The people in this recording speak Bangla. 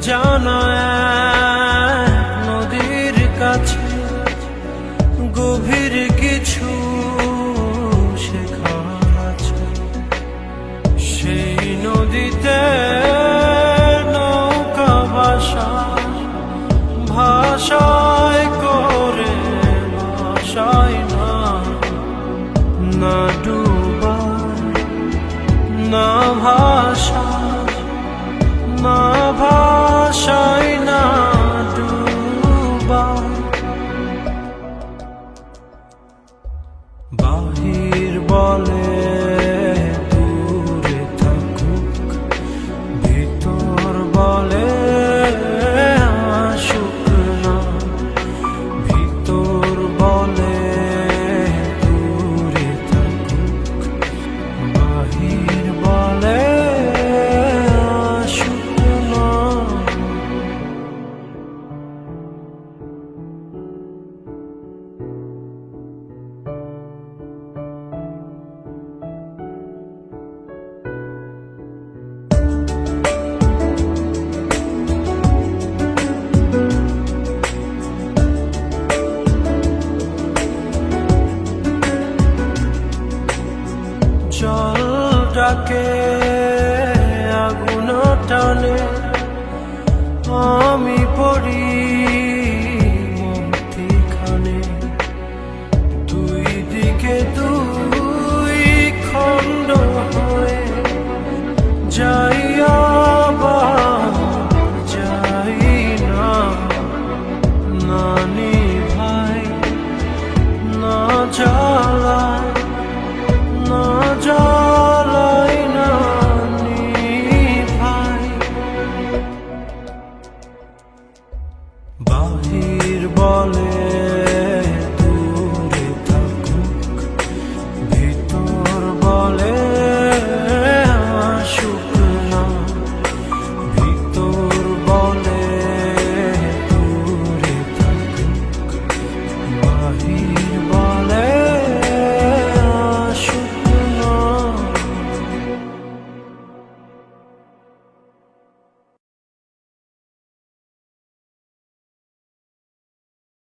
জানা নদীর কাছে গভীর heart. বুকে আগুন টানে? আমি পড়ি মধ্যখানে দুই দিকে navio